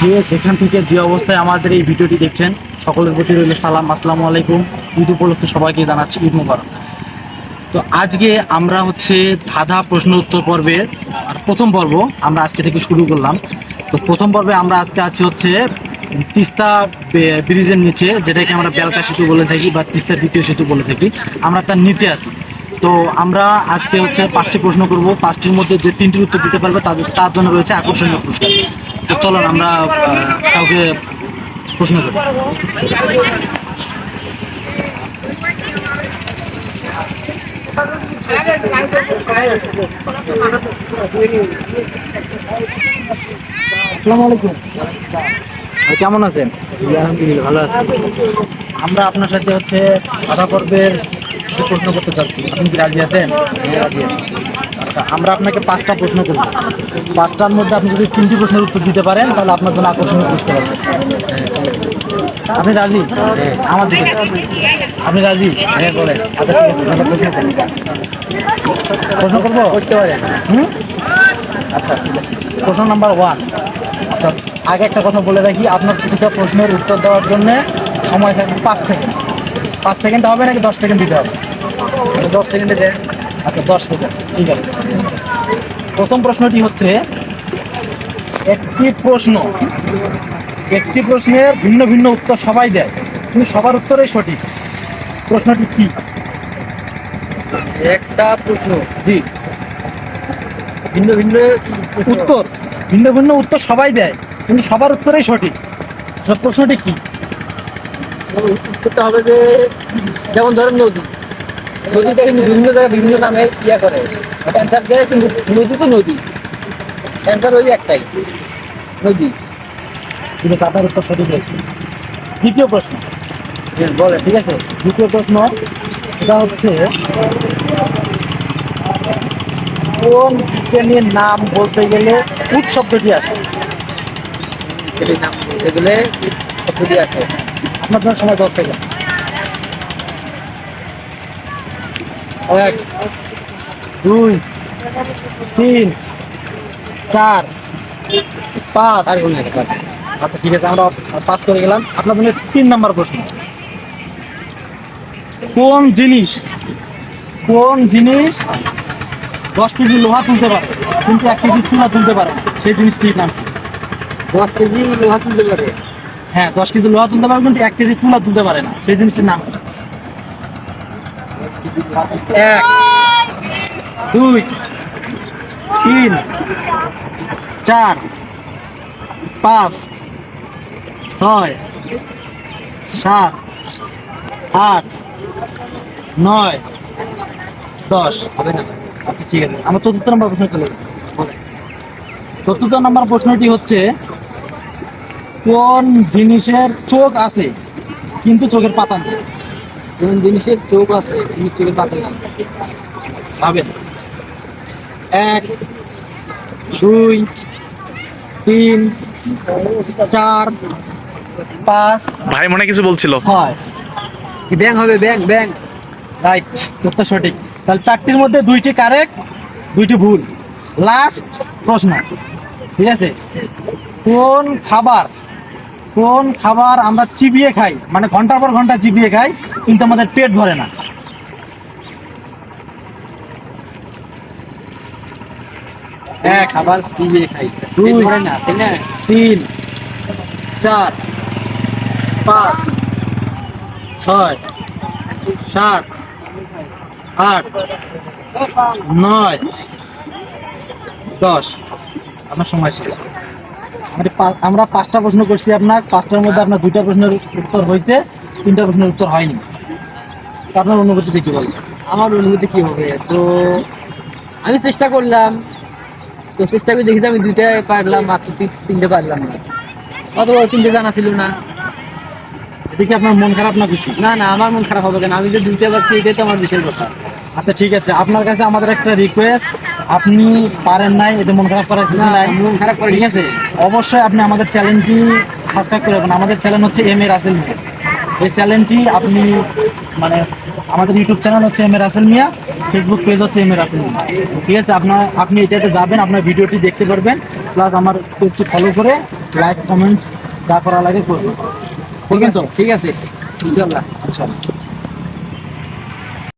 যে যেখান থেকে যে অবস্থায় আমাদের এই ভিডিওটি দেখছেন, সকলের প্রতি রইল সালাম। আসসালামু আলাইকুম। ঈদ উপলক্ষে সবাইকে জানাচ্ছি ঈদ মুবারক। তো আজকে আমরা হচ্ছে ধাঁধা প্রশ্ন উত্তর পর্বে, আর প্রথম পর্ব আমরা আজকে থেকে শুরু করলাম। তো প্রথম পর্বে আমরা আজকে আছি হচ্ছে তিস্তা ব্রিজের নিচে, যেটাকে আমরা বেলকা সেতু বলে থাকি বা তিস্তা দ্বিতীয় সেতু বলে থাকি। আমরা তার নিচে আছি। তো আমরা আজকে হচ্ছে পাঁচটি প্রশ্ন করব। পাঁচটির মধ্যে যে তিনটির উত্তর দিতে পারবে, তাদের তার জন্য রয়েছে আকর্ষণীয় পুরস্কার তো চলুন আমরা কাউকে প্রশ্ন করি। আসসালামু আলাইকুম। ভাই কেমন আছেন? আলহামদুলিল্লাহ ভালো আছি। আমরা আপনার সাথে হচ্ছে আধা পর্বের প্রশ্ন করতে চাচ্ছি। আপনি কি রাজি আছেন? রাজি আছি। আচ্ছা আমরা আপনাকে পাঁচটা প্রশ্ন করব। পাঁচটার মধ্যে আপনি যদি তিনটি প্রশ্নের উত্তর দিতে পারেন তাহলে আপনার জন্য আকর্ষণীয় পুরস্কার আছে। আপনি রাজি? আমার দিকে। আপনি রাজি? হ্যাঁ বলেন আচ্ছা প্রশ্ন করব। করতে পারেন হুম আচ্ছা ঠিক আছে। প্রশ্ন নাম্বার ওয়ান আচ্ছা আগে একটা কথা বলে রাখি আপনার প্রতিটা প্রশ্নের উত্তর দেওয়ার জন্য সময় থাকবে পাঁচ সেকেন্ড। পাঁচ সেকেন্ড হবে নাকি দশ সেকেন্ড দিতে হবে? দশ সেকেন্ডে দেন। আচ্ছা দশ সেকেন্ড ঠিক আছে। প্রথম প্রশ্নটি হচ্ছে একটি প্রশ্ন একটি প্রশ্নের ভিন্ন ভিন্ন উত্তর সবাই দেয় কিন্তু সবার উত্তরেই সঠিক। প্রশ্নটি কি? একটা প্রশ্ন। জি। ভিন্ন ভিন্ন উত্তর ভিন্ন ভিন্ন উত্তর সবাই দেয় কিন্তু সবার উত্তরেই সঠিক। সব প্রশ্নটি কি? উত্তরটা হবে যে যেমন ধরেন নদী। নদীটা কিন্তু বিভিন্ন জায়গায় বিভিন্ন নামে ইয়া করে। অ্যান্সার দেয় কিন্তু নদী তো নদী। অ্যান্সার ওই একটাই নদী। ঠিক আছে আপনার উত্তর সঠিক হয়েছে। দ্বিতীয় প্রশ্ন। বলে ঠিক আছে? দ্বিতীয় প্রশ্ন এটা হচ্ছে কোন বিজ্ঞানীর নাম বলতে গেলে উট শব্দটি আসে? এই নাম বলতে গেলে শব্দটি আছে আপনার জন্য সময় দশ সেকেন্ড। এক দুই তিন চার পাঁচ আর কোনো আচ্ছা ঠিক আছে আমরা পাস করে গেলাম আপনার জন্য তিন নম্বর প্রশ্ন কোন জিনিস কোন জিনিস দশ কেজি লোহা তুলতে পারে কিন্তু এক কেজি তুলা তুলতে পারে? সেই জিনিসটির নাম কি? দশ কেজি লোহা তুলতে পারে হ্যাঁ দশ কেজি লোহা তুলতে পারে কিন্তু এক কেজি তুলা তুলতে পারে না সেই জিনিসটির নাম কি? এক, দুই, তিন, চার, পাঁচ, ছয়, সাত, আট, নয়, দশ। হবে না আচ্ছা ঠিক আছে। আমার চতুর্থ নম্বর প্রশ্ন চলে চতুর্থ নম্বর প্রশ্নটি হচ্ছে, কোন জিনিসের চোখ আছে, কিন্তু চোখের পাতা নেই? কোন জিনিসের চোখ আছে কিন্তু চোখের পাতা নেই। ভাবেন। এক দুই তিন চার পাঁচ ভাই মনে কিছু বলছিল। ছয়। ব্যাং হবে? ব্যাং ব্যাং। রাইট উত্তর সঠিক। তাহলে চারটির মধ্যে দুইটি কারেক্ট দুইটি ভুল। লাস্ট প্রশ্ন। ঠিক আছে? কোন খাবার কোন খাবার আমরা চিবিয়ে খাই? মানে ঘণ্টার পর ঘণ্টা চিবিয়ে খাই কিন্তু আমাদের পেট ভরে না। এক খাবার সিবিয়ে খাই। দুই। ভরে না তাই না? তিন চার পাঁচ ছয় সাত আট নয় দশ। আপনার সময় শেষ। আমরা পাঁচটা প্রশ্ন করছি আপনার পাঁচটার মধ্যে আপনার দুইটা প্রশ্নের উত্তর হয়েছে তিনটা প্রশ্নের উত্তর হয়নি। আপনার অনুভূতি কি বলছে আমার অনুভূতি কি হবে? তো আমি চেষ্টা করলাম। তো চেষ্টা করে দেখেছি আমি দুইটা পারলাম মাত্র তিনটে পারলাম না। অত বড় তিনটে জানা ছিল না। এদিকে আপনার মন খারাপ না কিছু? না না আমার মন খারাপ হবে কেন? আমি যে দুইটা পারছি এটাই তো আমার বিশেষ কথা। আচ্ছা ঠিক আছে। আপনার কাছে আমাদের একটা রিকোয়েস্ট আপনি পারেন নাই এতে মন খারাপ করার কিছু না, নাই। মন খারাপ করার ঠিক আছে? অবশ্যই আপনি আমাদের চ্যানেলটি সাবস্ক্রাইব করে রাখবেন। আমাদের চ্যানেল হচ্ছে এম এ রাসেল এই চ্যানেলটি আপনি মানে আমাদের ইউটিউব চ্যানেল হচ্ছে M A Rasel Mia Facebook page হচ্ছে এম এ রাসেল মিয়া ঠিক আছে আপনার আপনি এটাতে যাবেন আপনার ভিডিওটি দেখতে পারবেন প্লাস আমার পেজটি ফলো করে লাইক কমেন্টস যা করা লাগে করবেন। ঠিক করবেন আছে তো? ঠিক আছে। ইনশাল্লাহ। ইনশাআল্লাহ